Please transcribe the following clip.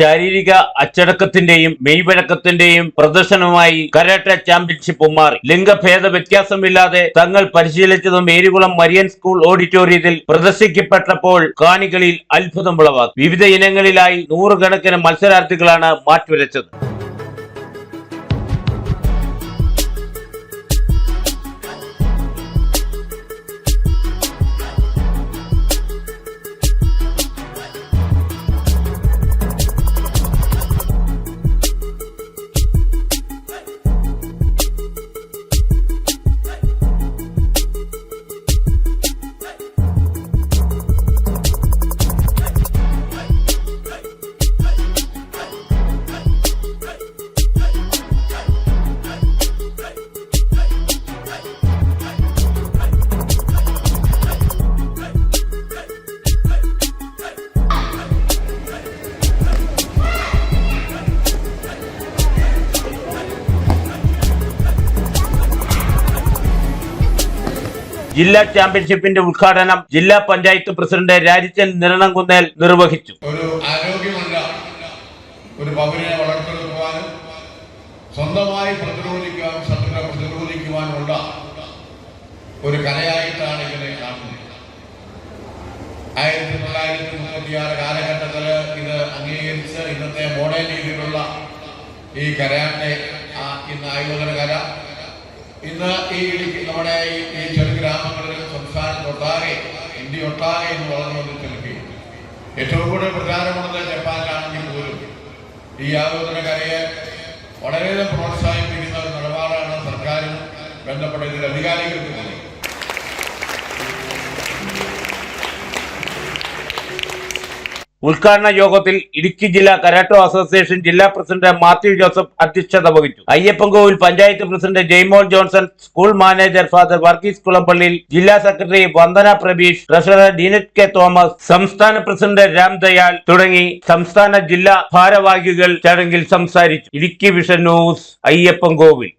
ശാരീരിക അച്ചടക്കത്തിന്റെയും മെയ്വഴക്കത്തിന്റെയും പ്രദർശനമായി karate championship മാറി ലിംഗഭേദ വ്യത്യാസമില്ലാതെ തങ്ങൾ പരിശീലിച്ചതും മേരികുളം മരിയൻ സ്കൂൾ ഓഡിറ്റോറിയത്തിൽ പ്രദർശിക്കപ്പെട്ടപ്പോൾ കാണികളിൽ അത്ഭുതം ഉളവാക്കി. വിവിധ ഇനങ്ങളിലായി നൂറുകണക്കിന് മത്സരാർത്ഥികളാണ് മാറ്റുരച്ചത്. ജില്ലാ ചാമ്പ്യൻഷിപ്പിന്റെ ഉദ്ഘാടനം ജില്ലാ പഞ്ചായത്ത് പ്രസിഡന്റ് രാജിച്ചൻ നിരണംകുന്നേൽ നിർവഹിച്ചു. ഒരു ആരോഗ്യമുള്ള ഒരു പൗരനെ വളർത്തിയെടുക്കുവാനും സ്വന്തമായി പ്രതിരോധിക്കാൻ ശത്രുക്കളെ പ്രതിരോധിക്കുവാനുള്ള ഒരു കലയായിട്ടാണ് ഇതിനെ കാണുന്നത്. ആയിരത്തി തൊള്ളായിരത്തി മുപ്പത്തിയാറ് കാലഘട്ടത്തിൽ ഇത് അംഗീകരിച്ച് ഇന്നത്തെ മോഡേൺ രീതിയിലുള്ള ഈ കരയാട്ടെ ഇന്ന് ആയോധന കല. ഇന്ന് ഈ നമ്മുടെ ഈ ഈ ചെറു ഗ്രാമങ്ങളിൽ സംസ്ഥാനത്തൊട്ടാകെ ഇന്ത്യ ഒട്ടാകെ എന്ന് വളർന്നുകൊണ്ട് നിൽക്കുകയും ഏറ്റവും കൂടുതൽ പ്രധാനമുള്ളത് ജപ്പാനിലാണെങ്കിൽ പോലും ഈ ആയോധന കലയെ വളരെയധികം പ്രോത്സാഹിപ്പിക്കുന്ന ഒരു നിലപാടാണ് സർക്കാരും ബന്ധപ്പെട്ട ഇതിൽ അധികാരികൾക്ക് ഉദ്ഘാടന യോഗത്തിൽ ഇടുക്കി ജില്ലാ കരാട്ടോ അസോസിയേഷൻ ജില്ലാ പ്രസിഡന്റ് മാത്യു ജോസഫ് അധ്യക്ഷത വഹിച്ചു. Ayyappankovil panchayat president Jaimol Johnson school manager father Varghese കുളമ്പള്ളിയിൽ ജില്ലാ secretary Vandana Prabeesh treasurer Deenet K Thomas സംസ്ഥാന പ്രസിഡന്റ് രാം ദയാൽ തുടങ്ങി സംസ്ഥാന ജില്ലാ ഭാരവാഹികൾ ചടങ്ങിൽ സംസാരിച്ചു. Idukki vision news Ayyappankovil.